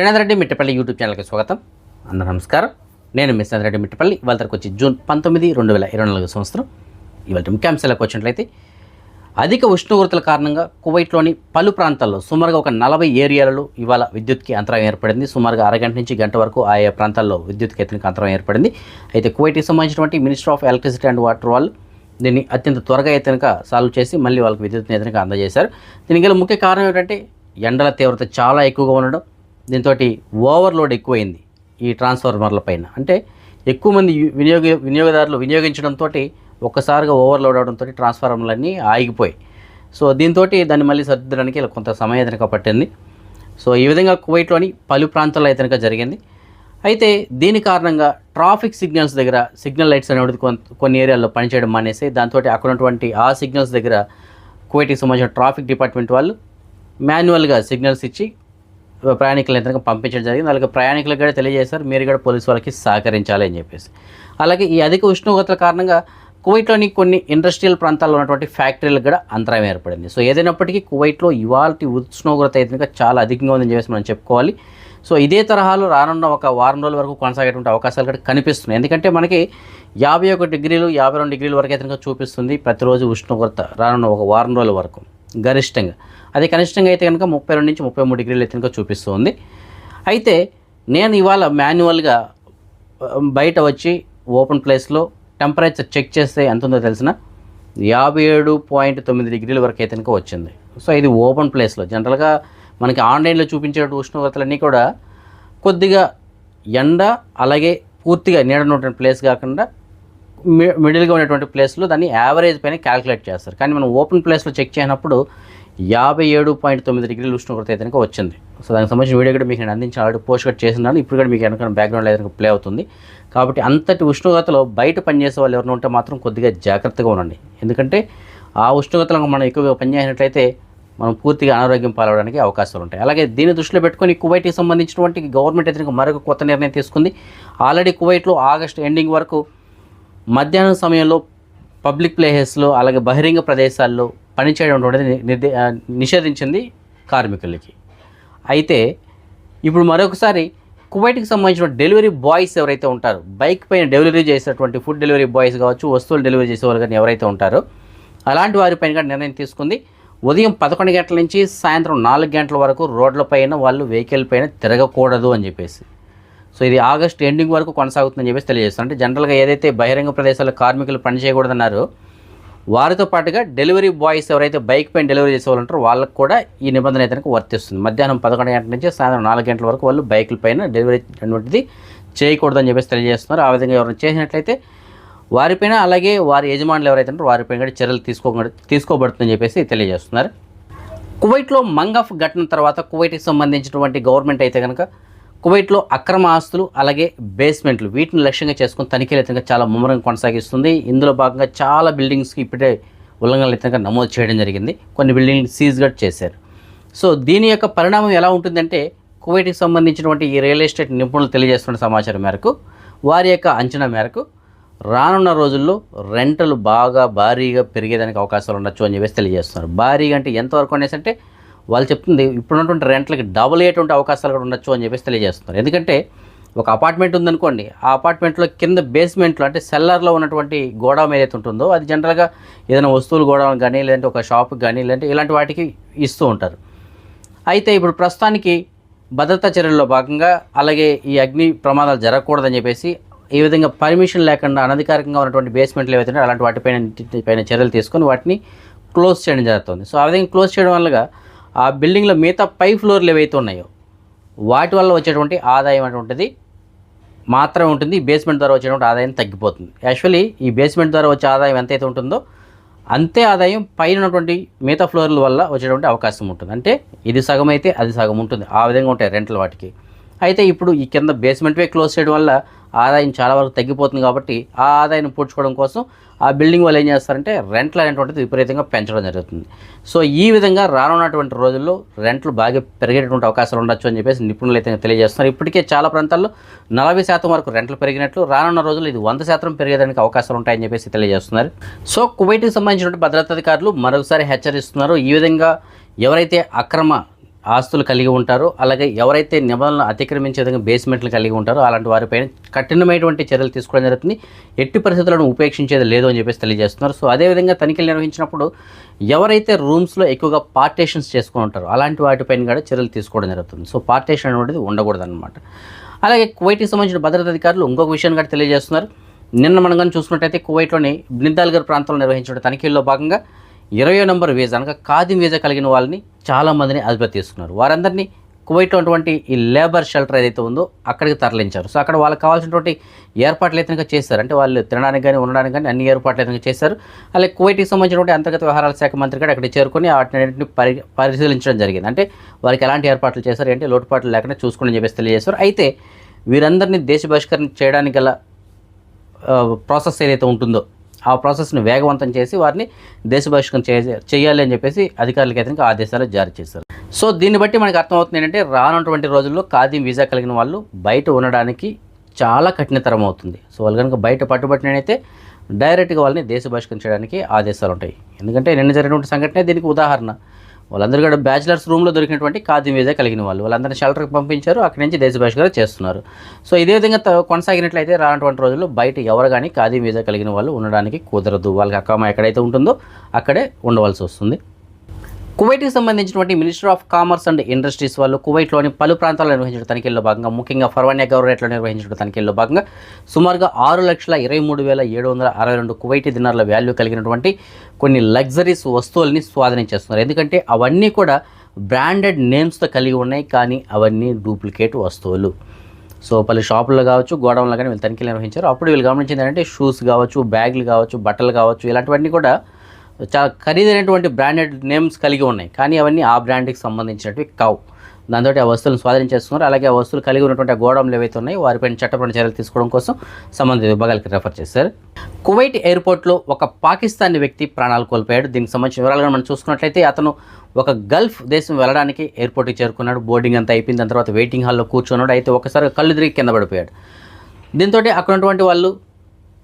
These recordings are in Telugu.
శ్రీనాథ్ రెడ్డి మిట్టపల్లి యూట్యూబ్ ఛానల్కి స్వాగతం. అందరూ నమస్కారం. నేను మిస్ రెడ్డి మిట్టపల్లి. ఇవాళ తరకు వచ్చి జూన్ పంతొమ్మిది రెండు వేల ఇరవై నాలుగు సంవత్సరం. ఇవాళ ముఖ్యాంశాలకు వచ్చినట్లయితే అధిక ఉష్ణోగ్రతల కారణంగా కువైట్లోని పలు ప్రాంతాల్లో సుమారుగా ఒక నలభై ఏరియాలలో ఇవాళ విద్యుత్కి అంతరాయం ఏర్పడింది. సుమారుగా అరగంట నుంచి గంట వరకు ఆయా ప్రాంతాల్లో విద్యుత్ కేతనికి అంతరాయం ఏర్పడింది. అయితే కువైట్కి సంబంధించినటువంటి minister of electricity and water వాళ్ళు దీన్ని అత్యంత త్వరగా ఎత్తనక సాల్వ్ చేసి మళ్ళీ వాళ్ళకి విద్యుత్ నేతనక అందజేశారు. దీనికి ముఖ్య కారణం ఏంటంటే ఎండల తీవ్రత చాలా ఎక్కువగా ఉండడం దీంతో ఓవర్లోడ్ ఎక్కువైంది ఈ ట్రాన్స్ఫార్మర్ల పైన. అంటే ఎక్కువ మంది వినియోగ వినియోగదారులు వినియోగించడంతో ఒక్కసారిగా ఓవర్లోడ్ అవడంతో ట్రాన్స్ఫార్మర్లన్నీ ఆగిపోయి సో దీంతో దాన్ని మళ్ళీ సర్దిద్దడానికి ఇలా కొంత సమయం కనుక పట్టింది. సో ఈ విధంగా కువైట్లోని పలు ప్రాంతాల్లో అయితే కనుక జరిగింది. అయితే దీని కారణంగా ట్రాఫిక్ సిగ్నల్స్ దగ్గర సిగ్నల్ లైట్స్ అనేవి కొన్ని ఏరియాల్లో పనిచేయడం మానేసి దాంతో అక్కడ ఉన్నటువంటి ఆ సిగ్నల్స్ దగ్గర కువైట్కి సంబంధించిన ట్రాఫిక్ డిపార్ట్మెంట్ వాళ్ళు మాన్యువల్గా సిగ్నల్స్ ఇచ్చి ప్రయాణికులు ఎంత పంపించడం జరిగింది. అలాగే ప్రయాణికులకు కూడా తెలియజేశారు మీరు కూడా పోలీసు వాళ్ళకి సహకరించాలి అని చెప్పేసి. అలాగే ఈ అధిక ఉష్ణోగ్రతల కారణంగా కువైట్లోని కొన్ని ఇండస్ట్రియల్ ప్రాంతాల్లో ఉన్నటువంటి ఫ్యాక్టరీలకు కూడా అంతరాయం ఏర్పడింది. సో ఏదైనప్పటికీ కువైట్లో ఇవాళ ఉష్ణోగ్రత అయితే చాలా అధికంగా ఉందని చెప్పేసి మనం చెప్పుకోవాలి. సో ఇదే తరహాలో రానున్న ఒక వారం రోజుల వరకు కొనసాగేటువంటి అవకాశాలు కూడా కనిపిస్తున్నాయి. ఎందుకంటే మనకి యాభై ఒక డిగ్రీలు యాభై రెండు డిగ్రీల వరకు అయితే చూపిస్తుంది ప్రతిరోజు ఉష్ణోగ్రత రానున్న ఒక వారం రోజుల వరకు గరిష్టంగా. అది కనిష్టంగా అయితే కనుక ముప్పై రెండు నుంచి ముప్పై మూడు డిగ్రీలు అయితే కనుక చూపిస్తుంది. అయితే నేను ఇవాళ మాన్యువల్గా బయట వచ్చి ఓపెన్ ప్లేస్లో టెంపరేచర్ చెక్ చేస్తే ఎంత ఉందో తెలిసిన యాభై ఏడు పాయింట్ తొమ్మిది డిగ్రీల వరకు అయితే కనుక వచ్చింది. సో ఇది ఓపెన్ ప్లేస్లో. జనరల్గా మనకి ఆన్లైన్లో చూపించే ఉష్ణోగ్రతలన్నీ కూడా కొద్దిగా ఎండ అలాగే పూర్తిగా నీడ ఉన్నటువంటి ప్లేస్ కాకుండా మిడిల్గా ఉన్నటువంటి ప్లేస్లో దాన్ని యావరేజ్ పైన క్యాలిక్యులేట్ చేస్తారు. కానీ మనం ఓపెన్ ప్లేస్లో చెక్ చేయనప్పుడు యాభై ఏడు పాయింట్ తొమ్మిది డిగ్రీల ఉష్ణోగ్రత అయితే వచ్చింది. సో దానికి సంబంధించిన వీడియో కూడా మీకు నేను అందించి ఆల్రెడీ పోస్ట్ కట్ చేసినాను ఇప్పుడు కూడా మీకు వెనక బ్యాక్గ్రౌండ్ అయితే ప్లే అవుతుంది. కాబట్టి అంతటి ఉష్ణోగ్రతలో బయట పనిచేసే వాళ్ళు ఎవరైనా ఉంటే మాత్రం కొద్దిగా జాగ్రత్తగా ఉండండి. ఎందుకంటే ఆ ఉష్ణోగ్రతలో మనం ఎక్కువగా పనిచేసినట్లయితే మనం పూర్తిగా అనారోగ్యం పాలవడానికి అవకాశాలు ఉంటాయి. అలాగే దీన్ని దృష్టిలో పెట్టుకొని కువైట్కి సంబంధించినటువంటి గవర్నమెంట్ అయితే మరొక కొత్త నిర్ణయం తీసుకుంది. ఆల్రెడీ కువైట్లో ఆగస్టు ఎండింగ్ వరకు మధ్యాహ్నం సమయంలో పబ్లిక్ ప్లేసెస్లో అలాగే బహిరంగ ప్రదేశాల్లో పనిచేయడం అనేది నిషేధించింది కార్మికులకి. అయితే ఇప్పుడు మరొకసారి కువైట్కి సంబంధించిన డెలివరీ బాయ్స్ ఎవరైతే ఉంటారో బైక్ పైన డెలివరీ చేసేటువంటి ఫుడ్ డెలివరీ బాయ్స్ కావచ్చు వస్తువులు డెలివరీ చేసే వాళ్ళు కానీ ఎవరైతే ఉంటారో అలాంటి వారిపైన కూడా నిర్ణయం తీసుకుంది. ఉదయం పదకొండు గంటల నుంచి సాయంత్రం నాలుగు గంటల వరకు రోడ్లపైన వాళ్ళు వెహికల్ పైన తిరగకూడదు అని చెప్పేసి. సో ఇది ఆగస్ట్ ఎండింగ్ వరకు కొనసాగుతుందని చెప్పేసి తెలియజేస్తారు అంటే జనరల్గా ఏదైతే బహిరంగ ప్రదేశాల్లో కార్మికులు పనిచేయకూడదన్నారో వారితో పాటుగా డెలివరీ బాయ్స్ ఎవరైతే బైక్ పైన డెలివరీ చేసే వాళ్ళు ఉంటారో వాళ్ళకి కూడా ఈ నిబంధన అయితే వర్తిస్తుంది. మధ్యాహ్నం పదకొండు గంటల నుంచి సాయంత్రం నాలుగు గంటల వరకు వాళ్ళు బైకుల పైన డెలివరీ అనేటువంటిది చేయకూడదని చెప్పేసి తెలియజేస్తున్నారు. ఆ విధంగా ఎవరైనా చేసినట్లయితే వారిపైన అలాగే వారి యజమానులు ఎవరైతే ఉంటారో వారిపైన కూడా చర్యలు తీసుకో తీసుకోబడుతుందని చెప్పేసి తెలియజేస్తున్నారు. కువైట్లో మంగఫ్ ఘటన తర్వాత కువైట్కి సంబంధించినటువంటి గవర్నమెంట్ అయితే కనుక కువైట్లో అక్రమ ఆస్తులు అలాగే బేస్మెంట్లు వీటిని లక్ష్యంగా చేసుకుని తనిఖీలు అయితే చాలా ముమ్మరంగా కొనసాగిస్తుంది. ఇందులో భాగంగా చాలా బిల్డింగ్స్కి ఇప్పుడే ఉల్లంఘనలు అయితే నమోదు చేయడం జరిగింది. కొన్ని బిల్డింగ్లు సీజ్గా చేశారు. సో దీని యొక్క పరిణామం ఎలా ఉంటుందంటే కువైట్కి సంబంధించినటువంటి ఈ రియల్ ఎస్టేట్ నిపుణులు తెలియజేస్తున్న సమాచారం మేరకు వారి యొక్క అంచనా మేరకు రానున్న రోజుల్లో రెంటలు బాగా భారీగా పెరిగేదానికి అవకాశాలు ఉండొచ్చు అని చెప్పేసి తెలియజేస్తున్నారు. భారీగా అంటే ఎంతవరకు అనేసి అంటే వాళ్ళు చెప్తుంది ఇప్పుడున్నటువంటి రెంట్లకి డబుల్ అయ్యేటువంటి అవకాశాలు కూడా ఉండొచ్చు అని చెప్పేసి తెలియజేస్తున్నారు. ఎందుకంటే ఒక అపార్ట్మెంట్ ఉందనుకోండి ఆ అపార్ట్మెంట్లో కింద బేస్మెంట్లో అంటే సెల్లర్లో ఉన్నటువంటి గోడౌన్ ఏదైతే ఉంటుందో అది జనరల్గా ఏదైనా వస్తువులు గోడౌన్ కానీ లేదంటే ఒక షాప్కి కానీ లేదంటే ఇలాంటి వాటికి ఇస్తూ ఉంటారు. అయితే ఇప్పుడు ప్రస్తుతానికి భద్రతా చర్యల్లో భాగంగా అలాగే ఈ అగ్ని ప్రమాదాలు జరగకూడదని చెప్పేసి ఈ విధంగా పర్మిషన్ లేకుండా అనధికారికంగా ఉన్నటువంటి బేస్మెంట్లు ఏవైతే అలాంటి వాటిపైన పైన చర్యలు తీసుకొని వాటిని క్లోజ్ చేయడం జరుగుతుంది. సో ఆ విధంగా క్లోజ్ చేయడం వల్ల ఆ బిల్డింగ్లో మిగతా పై ఫ్లోర్లు ఏవైతే ఉన్నాయో వాటి వల్ల వచ్చేటువంటి ఆదాయం అటువంటిది మాత్రమే ఉంటుంది. బేస్మెంట్ ద్వారా వచ్చేటువంటి ఆదాయం తగ్గిపోతుంది. యాక్చువల్లీ ఈ బేస్మెంట్ ద్వారా వచ్చే ఆదాయం ఎంతైతే ఉంటుందో అంతే ఆదాయం పైన ఉన్నటువంటి మిగతా ఫ్లోర్ల వల్ల వచ్చేటువంటి అవకాశం ఉంటుంది. అంటే ఇది సగం అయితే అది సగం ఉంటుంది. ఆ విధంగా ఉంటాయి రెంట్లు వాటికి. అయితే ఇప్పుడు ఈ కింద బేస్మెంట్వే క్లోజ్ చేయడం వల్ల ఆదాయం చాలా వరకు తగ్గిపోతుంది కాబట్టి ఆ ఆదాయాన్ని పూడ్చుకోవడం కోసం ఆ బిల్డింగ్ వాళ్ళు ఏం చేస్తారంటే రెంట్లు అనేటువంటిది విపరీతంగా పెంచడం జరుగుతుంది. సో ఈ విధంగా రానున్నటువంటి రోజుల్లో రెంట్లు బాగా పెరిగేటువంటి అవకాశాలు ఉండొచ్చు అని చెప్పేసి నిపుణులు అయితే తెలియజేస్తున్నారు. ఇప్పటికే చాలా ప్రాంతాల్లో నలభై శాతం వరకు రెంట్లు పెరిగినట్లు రానున్న రోజుల్లో ఇది వంద శాతం పెరిగేదానికి అవకాశాలు ఉంటాయని చెప్పేసి తెలియజేస్తున్నారు. సో కువైట్కి సంబంధించినటువంటి భద్రతాధికారులు మరొకసారి హెచ్చరిస్తున్నారు. ఈ విధంగా ఎవరైతే అక్రమ ఆస్తులు కలిగి ఉంటారో. అలాగే ఎవరైతే నిబంధనలు అతిక్రమించే విధంగా బేస్మెంట్లు కలిగి ఉంటారో అలాంటి వారిపైన కఠినమైనటువంటి చర్యలు తీసుకోవడం జరుగుతుంది. ఎట్టి పరిస్థితులను ఉపేక్షించేది లేదు అని చెప్పేసి తెలియజేస్తున్నారు. సో అదేవిధంగా తనిఖీలు నిర్వహించినప్పుడు ఎవరైతే రూమ్స్లో ఎక్కువగా పార్టేషన్స్ చేసుకుని ఉంటారో అలాంటి వాటిపైన కూడా చర్యలు తీసుకోవడం జరుగుతుంది. సో పార్టేషన్ అనేది ఉండకూడదు అనమాట అలాగే కువైట్కి సంబంధించిన భద్రతా అధికారులు ఇంకొక విషయాన్ని కూడా తెలియజేస్తున్నారు. నిన్న మనం కానీ చూసుకున్నట్టయితే కువైట్లోని బినిద్దాల్గర్ ప్రాంతంలో నిర్వహించిన తనిఖీల్లో భాగంగా ఇరవై నంబర్ వీజా అనగా ఖాదీ వీజా కలిగిన వాళ్ళని చాలామందిని అదుపులో తీసుకున్నారు వారందరినీ కువైట్లో ఉన్నటువంటి ఈ లేబర్ షెల్టర్ ఏదైతే ఉందో అక్కడికి తరలించారు. సో అక్కడ వాళ్ళకి కావాల్సినటువంటి ఏర్పాట్లు అయితే చేశారు? అంటే వాళ్ళు తినడానికి కానీ ఉండడానికి కానీ అన్ని ఏర్పాట్లు అయితే చేశారు? అలాగే కువైట్కి సంబంధించినటువంటి అంతర్గత వ్యవహారాల శాఖ మంత్రి కూడా అక్కడ చేరుకొని వాటిని పరి పరిశీలించడం జరిగింది. అంటే వారికి ఎలాంటి ఏర్పాట్లు చేశారు? అంటే లోటుపాట్లు లేకుండా చూసుకోండి చెప్పేసి తెలియజేశారు. అయితే వీరందరినీ దేశ బహిష్కరణ చేయడానికి గల ప్రాసెస్ ఏదైతే ఉంటుందో ఆ ప్రాసెస్ని వేగవంతం చేసి వారిని దేశ బహిష్కరణ చేయాలి అని చెప్పేసి అధికారులకి అయితే ఆదేశాలు జారీ చేశారు. సో దీన్ని బట్టి మనకు అర్థమవుతుంది ఏంటంటే రానున్నటువంటి రోజుల్లో ఖాదీ వీసా కలిగిన వాళ్ళు బయట ఉండడానికి చాలా కఠినతరం అవుతుంది సో వాళ్ళు కనుక బయట పట్టుబట్టినైతే డైరెక్ట్గా వాళ్ళని దేశ బహిష్కరించడానికి ఆదేశాలు ఉంటాయి ఎందుకంటే నిన్న జరిగినటువంటి సంఘటనే దీనికి ఉదాహరణ. వాళ్ళందరూ కూడా బ్యాచిలర్స్ రూమ్లో దొరికినటువంటి ఖాదీ మీద కలిగిన వాళ్ళు. వాళ్ళందరినీ షెల్టర్కి పంపించారు. అక్కడి నుంచి దేశభాష గారు చేస్తున్నారు. సో ఇదే విధంగా కొనసాగినట్లయితే రానటువంటి రోజుల్లో బయట ఎవరు కానీ ఖాదీ వీజా కలిగిన వాళ్ళు ఉండడానికి కుదరదు. వాళ్ళకి అక్కమ ఎక్కడైతే ఉంటుందో అక్కడే ఉండవలసి వస్తుంది. కువైట్కి సంబంధించినటువంటి minister of commerce and industries వాళ్ళు కువైట్లోని పలు ప్రాంతాల్లో నిర్వహించిన తనిఖీల్లో భాగంగా ముఖ్యంగా ఫర్వానియా గవర్నరేట్లో నిర్వహించిన తనిఖీల్లో భాగంగా సుమారుగా ఆరు లక్షల ఇరవై మూడు వేల ఏడు వందల అరవై రెండు కువైటీ దినార్ల వాల్యూ కలిగినటువంటి కొన్ని లగ్జరీస్ వస్తువుల్ని స్వాధీనం చేస్తున్నారు. ఎందుకంటే అవన్నీ కూడా బ్రాండెడ్ నేమ్స్తో కలిగి ఉన్నాయి కానీ అవన్నీ డూప్లికేట్ వస్తువులు. సో పలు షాపుల్లో కావచ్చు గోడౌన్లో కానీ వీళ్ళు తనిఖీలు నిర్వహించారు. అప్పుడు వీళ్ళు గమనించింది ఏంటంటే షూస్ కావచ్చు బ్యాగులు కావచ్చు బట్టలు కావచ్చు ఇలాంటివన్నీ కూడా చాలా ఖరీదైనటువంటి బ్రాండెడ్ నేమ్స్ కలిగి ఉన్నాయి. కానీ అవన్నీ ఆ బ్రాండ్కి సంబంధించినవి కావు. దాంతో ఆ వస్తువులను స్వాధీనం చేసుకున్నారు. అలాగే ఆ వస్తువులు కలిగి ఉన్నటువంటి గోడౌన్లు ఏవైతే ఉన్నాయో వారిపైన చట్టపరమైన చర్యలు తీసుకోవడం కోసం సంబంధిత విభాగాలకి రెఫర్ చేశారు. కువైట్ ఎయిర్పోర్ట్లో ఒక పాకిస్తానీ వ్యక్తి ప్రాణాలు కోల్పోయాడు. దీనికి సంబంధించిన వివరాలుగా మనం చూసుకున్నట్లయితే అతను ఒక గల్ఫ్ దేశం వెళ్ళడానికి ఎయిర్పోర్ట్కి చేరుకున్నాడు. బోర్డింగ్ అంతా అయిపోయిన దాని తర్వాత వెయిటింగ్ హాల్లో కూర్చున్నాడు. అయితే ఒకసారి కళ్ళు తిరిగి కింద పడిపోయాడు. దీంతో అక్కడ ఉన్నటువంటి వాళ్ళు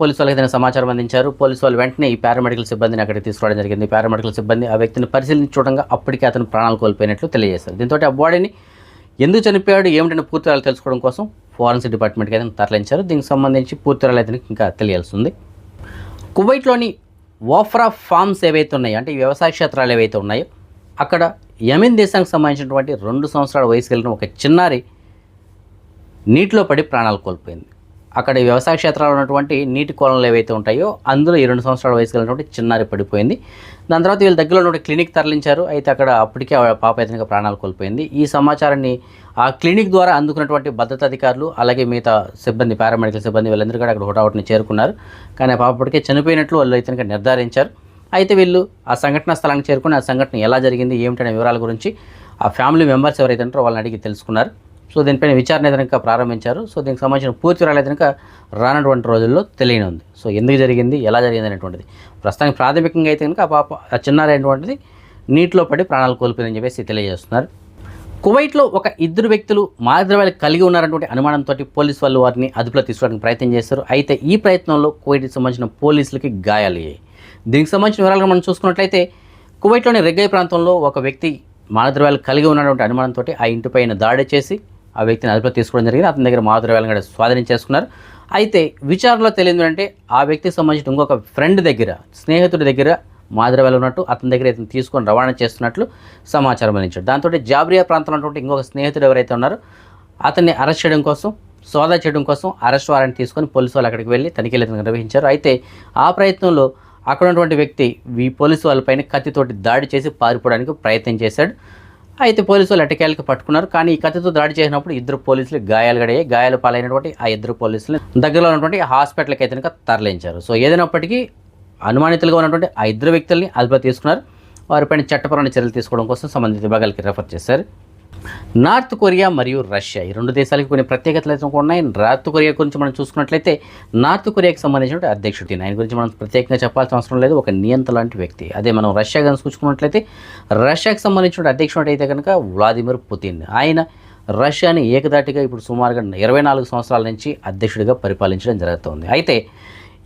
పోలీసు వాళ్ళకి ఏదైనా సమాచారం అందించారు? పోలీసు వాళ్ళు వెంటనే ఈ పారామెడికల్ సిబ్బందిని అక్కడికి తీసుకురావడం జరిగింది. పారామెడికల్ సిబ్బంది ఆ వ్యక్తిని పరిశీలించి చూడంగా అప్పటికే అతను ప్రాణాలు కోల్పోయినట్లు తెలియజేశారు. దీంతో ఆ బాడీని ఎందుకు చనిపోయాడు? ఏమిటని పూర్తిరాలు తెలుసుకోవడం కోసం ఫారెన్సిక్ డిపార్ట్మెంట్కి అయితే తరలించారు. దీనికి సంబంధించి పూర్తిరాలు అయితే ఇంకా తెలియాల్సి ఉంది. కువైట్లోని ఓఫ్రా ఫార్మ్స్ ఏవైతే ఉన్నాయో అంటే ఈ వ్యవసాయ క్షేత్రాలు ఏవైతే ఉన్నాయో అక్కడ యమెన్ దేశానికి సంబంధించినటువంటి రెండు సంవత్సరాల వయసు కలిగిన ఒక చిన్నారి నీటిలో పడి ప్రాణాలు కోల్పోయింది. అక్కడ వ్యవసాయ క్షేత్రాల్లో ఉన్నటువంటి నీటి కొలలు ఏవైతే ఉంటాయో అందులో ఈ రెండు సంవత్సరాల వయసు కలిగినటువంటి చిన్నారి పడిపోయింది. దాని తర్వాత వీళ్ళ దగ్గరలో ఉన్నటువంటి క్లినిక్ తరలించారు. అయితే అక్కడ అప్పటికే ఆ పాప అయితే ప్రాణాలు కోల్పోయింది. ఈ సమాచారాన్ని ఆ క్లినిక్ ద్వారా అందుకున్నటువంటి భద్రతా అధికారులు అలాగే మిగతా సిబ్బంది పారామెడికల్ సిబ్బంది వీళ్ళందరూ కూడా అక్కడ హుటాహుటిని చేరుకున్నారు. కానీ ఆ పాప అప్పటికే చనిపోయినట్లు వాళ్ళు ఇతనిగా నిర్ధారించారు. అయితే వీళ్ళు ఆ సంఘటన స్థలానికి చేరుకుని ఆ సంఘటన ఎలా జరిగింది ఏమిటనే వివరాల గురించి ఆ ఫ్యామిలీ మెంబర్స్ ఎవరైతే ఉంటారో వాళ్ళని అడిగి తెలుసుకున్నారు. సో దీనిపైన విచారణ అయితే ప్రారంభించారు. సో దీనికి సంబంధించిన పూర్తి వివరాలు అయితే రానటువంటి రోజుల్లో తెలియనుంది. సో ఎందుకు జరిగింది ఎలా జరిగింది అనేటువంటిది. ప్రస్తుతానికి ప్రాథమికంగా అయితే కనుక ఆ పాప ఆ చిన్నారైనటువంటిది నీటిలో పడి ప్రాణాలు కోల్పోయిందని చెప్పేసి తెలియజేస్తున్నారు. కువైట్లో ఒక ఇద్దరు వ్యక్తులు మాదిరవాళ్ళు కలిగి ఉన్నారన్నటువంటి అనుమానంతో పోలీసు వాళ్ళు వారిని అదుపులో తీసుకోవడానికి ప్రయత్నం చేశారు. అయితే ఈ ప్రయత్నంలో కువైట్కి సంబంధించిన పోలీసులకి గాయాలయ్యాయి. దీనికి సంబంధించిన వివరాలు మనం చూసుకున్నట్లయితే కువైట్లోని రెగ్గై ప్రాంతంలో ఒక వ్యక్తి మాదద్రవ్యాలు కలిగి ఉన్నటువంటి అనుమానంతో ఆ ఇంటిపైన దాడి చేసి ఆ వ్యక్తిని అదుపులో తీసుకోవడం జరిగింది. అతని దగ్గర మాదద్రవ్యాలను కూడా స్వాధీనం చేసుకున్నారు. అయితే విచారణలో తెలియదు అంటే ఆ వ్యక్తికి సంబంధించిన ఇంకొక ఫ్రెండ్ దగ్గర స్నేహితుడి దగ్గర మాదిరి ఉన్నట్టు అతని దగ్గర ఇతను తీసుకొని రవాణా చేస్తున్నట్లు సమాచారం అందించాడు దాంతో జాబ్రియా ప్రాంతంలో ఉన్నటువంటి ఇంకొక స్నేహితుడు ఎవరైతే ఉన్నారో అతన్ని అరెస్ట్ చేయడం కోసం సోదా చేయడం కోసం అరెస్ట్ వారెంట్ తీసుకొని పోలీసు వాళ్ళు అక్కడికి వెళ్ళి తనిఖీలు అయితే నిర్వహించారు. అయితే ఆ ప్రయత్నంలో అక్కడ ఉన్నటువంటి వ్యక్తి ఈ పోలీసు వాళ్ళపైన కత్తితోటి దాడి చేసి పారిపోవడానికి ప్రయత్నం చేశాడు. అయితే పోలీసులు వాళ్ళు ఎటకేళ్ళకి పట్టుకున్నారు. కానీ ఈ కత్తితో దాడి చేసినప్పుడు ఇద్దరు పోలీసులు గాయాలు గడయ్యాయి గాయాలు పాలైనటువంటి ఆ ఇద్దరు పోలీసులు దగ్గరలో ఉన్నటువంటి హాస్పిటల్కి అయితే తరలించారు. సో ఏదైనప్పటికీ అనుమానితులుగా ఉన్నటువంటి ఆ ఇద్దరు వ్యక్తుల్ని అదుపులో తీసుకున్నారు. వారిపైన చట్టపరమైన చర్యలు తీసుకోవడం కోసం సంబంధిత విభాగాలకి రెఫర్ చేశారు. నార్త్ కొరియా మరియు రష్యా. ఈ రెండు దేశాలకి కొన్ని ప్రత్యేకతలు అయితే ఉన్నాయి. నార్త్ కొరియా గురించి మనం చూసుకున్నట్లయితే నార్త్ కొరియాకి సంబంధించిన అధ్యక్షుడు ఆయన గురించి మనం ప్రత్యేకంగా చెప్పాల్సిన అవసరం లేదు. ఒక నియంత లాంటి వ్యక్తి. అదే మనం రష్యా కనుక చూసుకున్నట్లయితే రష్యాకి సంబంధించిన అధ్యక్షుడు అయితే కనుక వ్లాదిమిర్ పుతిన్. ఆయన రష్యాని ఏకదాటిగా ఇప్పుడు సుమారుగా ఇరవై నాలుగు సంవత్సరాల నుంచి అధ్యక్షుడిగా పరిపాలించడం జరుగుతుంది. అయితే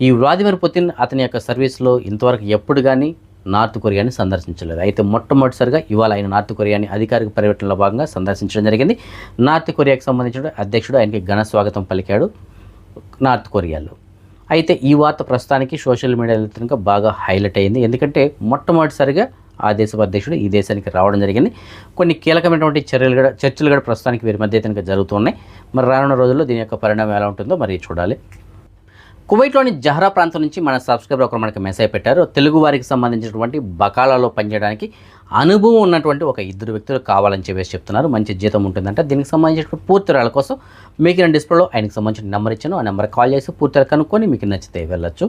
ఈ వ్లాదిమిర్ పుతిన్ అతని యొక్క సర్వీస్లో ఇంతవరకు ఎప్పుడు కానీ నార్త్ కొరియాని సందర్శించలేదు. అయితే మొట్టమొదటిసారిగా ఇవాళ ఆయన నార్త్ కొరియాని అధికారిక పర్యటనలో భాగంగా సందర్శించడం జరిగింది. నార్త్ కొరియాకి సంబంధించిన అధ్యక్షుడు ఆయనకి ఘన స్వాగతం పలికాడు నార్త్ కొరియాలో. అయితే ఈ వార్త ప్రస్తుతానికి సోషల్ మీడియాలో బాగా హైలైట్ అయింది. ఎందుకంటే మొట్టమొదటిసారిగా ఆ దేశపు అధ్యక్షుడు ఈ దేశానికి రావడం జరిగింది. కొన్ని కీలకమైనటువంటి చర్యలు కూడా చర్చలు కూడా ప్రస్తుతానికి వీరి మధ్య జరుగుతున్నాయి. మరి రానున్న రోజుల్లో దీని యొక్క పరిణామం ఎలా ఉంటుందో మరి చూడాలి. కువైట్లోని జహరా ప్రాంతం నుంచి మన సబ్స్క్రైబర్ ఒకరు మనకి మెసేజ్ పెట్టారు. తెలుగు వారికి సంబంధించినటువంటి బకాలాలో పనిచేయడానికి అనుభవం ఉన్నటువంటి ఒక ఇద్దరు వ్యక్తులు కావాలని చెప్పేసి చెప్తున్నారు. మంచి జీతం ఉంటుందంట. దీనికి సంబంధించిన పూర్తి వివరాల కోసం మీకు నేను డిస్ప్లేలో ఆయనకు సంబంధించిన నెంబర్ ఇచ్చాను. ఆ నెంబర్ కాల్ చేసి పూర్తిగా కనుక్కొని మీకు నచ్చితే వెళ్ళొచ్చు.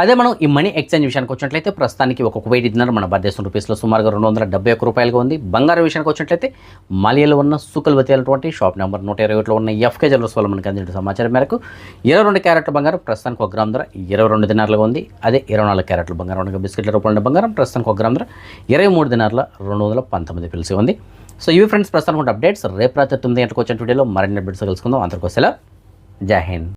అదే మనం ఈ మనీ ఎక్స్చేంజ్ విషయానికి వచ్చినట్లయితే ప్రస్తుతానికి ఒక కువైట్ దినార్ మన భారతదేశం రూపీస్లో సుమారుగా రెండు వందల డెబ్బై ఒక్క రూపాయలుగా ఉంది. బంగారం విషయానికి వచ్చినట్లయితే మలియలో ఉన్న సుకల్వతి అనేటువంటి షాప్ నెంబర్ నూట ఇరవై ఒకటిలో ఉన్న ఎఫ్కే జ్యువెలర్స్ వల్ల మనకి అందించిన సమాచారం మేరకు ఇరవై రెండు క్యారెట్ల బంగారం ప్రస్తుతానికి ఒక గ్రామ్ ధర ఇరవై రెండు దినారులుగా ఉంది. అదే ఇరవై నాలుగు క్యారెట్ల బంగారం అనగా బిస్కెట్ల రూపంలో బంగారం ప్రస్తుతానికి ఒక గ్రామ్ ధర ఇరవై మూడు దినారుల రెండు వందల పంతొమ్మిది పిలిచి ఉంది. సో ఇవి ఫ్రెండ్స్ ప్రస్తుతానికి అప్డేట్స్. రేపు రాత్రి తొమ్మిది గంటలకు వచ్చిన వీడియోలో మరిన్ని అప్డేట్స్ కలుసుకుందాం అందరికోసం జై హింద్.